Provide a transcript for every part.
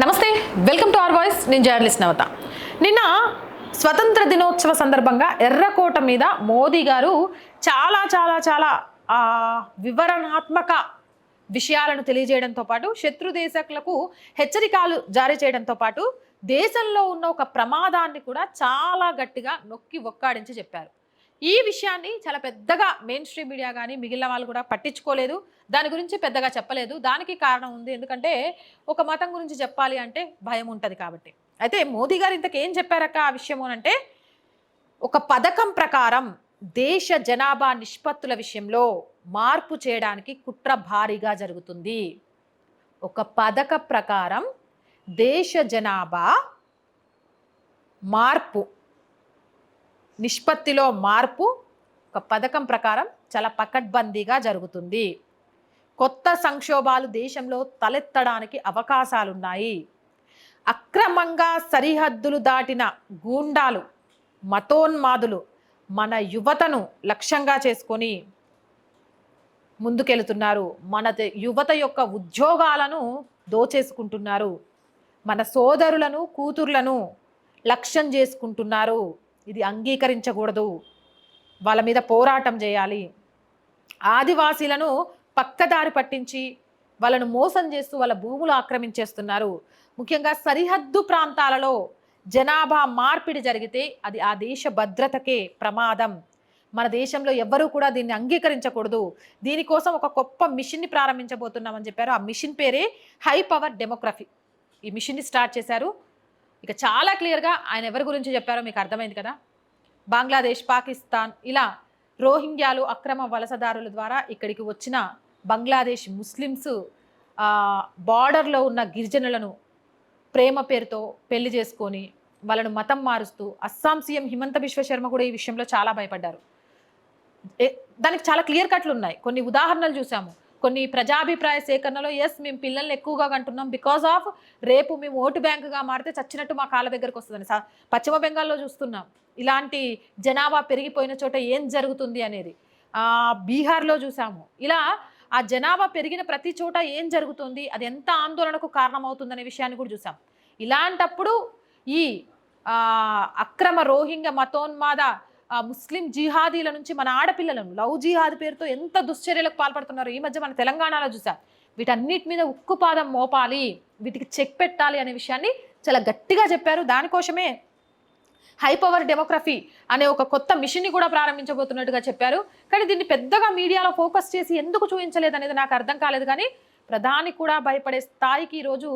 నమస్తే welcome to R voice. నేను journalist Navatha. నిన్న స్వతంత్ర దినోత్సవ సందర్భంగా ఎర్రకోట మీద మోదీ గారు చాలా చాలా చాలా వివరణాత్మక విషయాలను తెలియజేయడంతో పాటు శత్రు దేశకులకు హెచ్చరికలు జారీ చేయడంతో పాటు దేశంలో ఉన్న ఒక ప్రమాదాన్ని కూడా చాలా గట్టిగా నొక్కి ఒక్కాడించి చెప్పారు. ఈ విషయాన్ని చాలా పెద్దగా మెయిన్ స్ట్రీమ్ మీడియా కానీ మిగిలిన వాళ్ళు కూడా పట్టించుకోలేదు. దాని గురించి పెద్దగా చెప్పలేదు. దానికి కారణం ఉంది. ఎందుకంటే ఒక మతం గురించి చెప్పాలి అంటే భయం ఉంటుంది కాబట్టి. అయితే మోదీ గారు ఇంతకేం ఏం చెప్పారక్క ఆ విషయం అంటే ఒక పథకం ప్రకారం దేశ జనాభా నిష్పత్తుల విషయంలో మార్పు చేయడానికి కుట్ర భారీగా జరుగుతుంది. ఒక పథక ప్రకారం దేశ జనాభా మార్పు నిష్పత్తిలో మార్పు ఒక పథకం ప్రకారం చాలా పకడ్బందీగా జరుగుతుంది. కొత్త సంక్షోభాలు దేశంలో తలెత్తడానికి అవకాశాలున్నాయి. అక్రమంగా సరిహద్దులు దాటిన గూండాలు మతోన్మాదులు మన యువతను లక్ష్యంగా చేసుకొని ముందుకెళ్తున్నారు. మన యువత యొక్క ఉద్యోగాలను దోచేసుకుంటున్నారు. మన సోదరులను కూతుర్లను లక్ష్యం చేసుకుంటున్నారు. ఇది అంగీకరించకూడదు. వాళ్ళ మీద పోరాటం చేయాలి. ఆదివాసీలను పక్కదారి పట్టించి వాళ్ళను మోసం చేస్తూ వాళ్ళ భూములు ఆక్రమించేస్తున్నారు. ముఖ్యంగా సరిహద్దు ప్రాంతాలలో జనాభా మార్పిడి జరిగితే అది ఆ దేశ భద్రతకే ప్రమాదం. మన దేశంలో ఎవ్వరూ కూడా దీన్ని అంగీకరించకూడదు. దీనికోసం ఒక గొప్ప మిషన్ని ప్రారంభించబోతున్నామని చెప్పారు. ఆ మిషన్ పేరే హై పవర్ డెమోగ్రఫీ ఈ మిషన్ని స్టార్ట్ చేశారు ఇక చాలా క్లియర్గా ఆయన ఎవరి గురించి చెప్పారో మీకు అర్థమైంది కదా? బంగ్లాదేశ్ పాకిస్తాన్ ఇలా రోహింగ్యాలు అక్రమ వలసదారుల ద్వారా ఇక్కడికి వచ్చిన బంగ్లాదేశ్ ముస్లిమ్స్ బార్డర్లో ఉన్న గిరిజనులను ప్రేమ పేరుతో పెళ్ళి చేసుకొని వాళ్ళను మతం మారుస్తూ అస్సాం సీఎం హిమంత విశ్వశర్మ కూడా ఈ విషయంలో చాలా భయపడ్డారు. దానికి చాలా క్లియర్ కట్లు ఉన్నాయి. కొన్ని ఉదాహరణలు చూసాము. కొన్ని ప్రజాభిప్రాయ సేకరణలో ఎస్ మేము పిల్లల్ని ఎక్కువగా కంటున్నాం బికాస్ ఆఫ్ రేపు మేము ఓటు బ్యాంకుగా మారితే చచ్చినట్టు మా కాళ్ళ దగ్గరకు వస్తుందని. పశ్చిమ బెంగాల్లో చూస్తున్నాం. ఇలాంటి జనాభా పెరిగిపోయిన చోట ఏం జరుగుతుంది అనేది. బీహార్లో చూసాము. ఇలా ఆ జనాభా పెరిగిన ప్రతి చోట ఏం జరుగుతుంది అది ఎంత ఆందోళనకు కారణమవుతుందనే విషయాన్ని కూడా చూసాం. ఇలాంటప్పుడు ఈ అక్రమ రోహింగ్య మతోన్మాద ముస్లిం జిహాదీల నుంచి మన ఆడపిల్లలను లవ్ జిహాద్ పేరుతో ఎంత దుశ్చర్యలకు పాల్పడుతున్నారు ఈ మధ్య మన తెలంగాణలో చూసాం. వీటన్నిటి మీద ఉక్కుపాదం మోపాలి వీటికి చెక్ పెట్టాలి అనే విషయాన్ని చాలా గట్టిగా చెప్పారు. దానికోసమే హై పవర్ డెమోగ్రఫీ అనే ఒక కొత్త మిషన్ని కూడా ప్రారంభించబోతున్నట్టుగా చెప్పారు. కానీ దీన్ని పెద్దగా మీడియాలో ఫోకస్ చేసి ఎందుకు చూపించలేదు అనేది నాకు అర్థం కాలేదు కానీ ప్రధాని కూడా భయపడే స్థాయికి ఈరోజు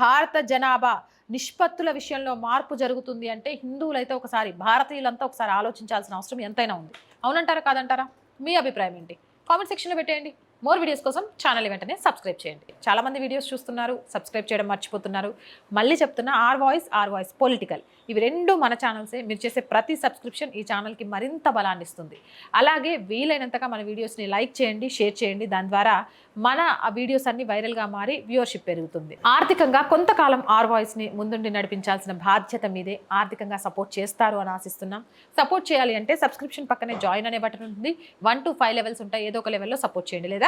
భారత జనాభా నిష్పత్తుల విషయంలో మార్పు జరుగుతుంది అంటే హిందువులైతే ఒకసారి భారతీయులంతా ఒకసారి ఆలోచించాల్సిన అవసరం ఎంతైనా ఉంది. అవునంటారా కాదంటారా? మీ అభిప్రాయం ఏంటి? కామెంట్ సెక్షన్లో పెట్టేయండి. మోర్ వీడియోస్ కోసం ఛానల్ వెంటనే సబ్స్క్రైబ్ చేయండి. చాలామంది వీడియోస్ చూస్తున్నారు సబ్స్క్రైబ్ చేయడం మర్చిపోతున్నారు. మళ్ళీ చెప్తున్నా R voice R voice political ఇవి రెండు మన ఛానల్సే మీరు చేసే ప్రతి సబ్స్క్రిప్షన్ ఈ ఛానల్కి మరింత బలాన్ని ఇస్తుంది. అలాగే వీలైనంతగా మన వీడియోస్ని లైక్ చేయండి షేర్ చేయండి. దాని ద్వారా మన ఆ వీడియోస్ అన్ని వైరల్గా మారి వ్యూవర్షిప్ పెరుగుతుంది. ఆర్థికంగా కొంతకాలం ఆర్ వాయిస్ని ముందుండి నడిపించాల్సిన బాధ్యత మీదే ఆర్థికంగా సపోర్ట్ చేస్తారు అని ఆశిస్తున్నాం. సపోర్ట్ చేయాలి అంటే సబ్స్క్రిప్షన్ పక్కనే జాయిన్ అనే బటన్ ఉంటుంది. వన్ టు ఫైవ్ లెవెల్స్ ఉంటాయి. ఏదో ఒక లెవెల్లో సపోర్ట్ చేయండి. లేదా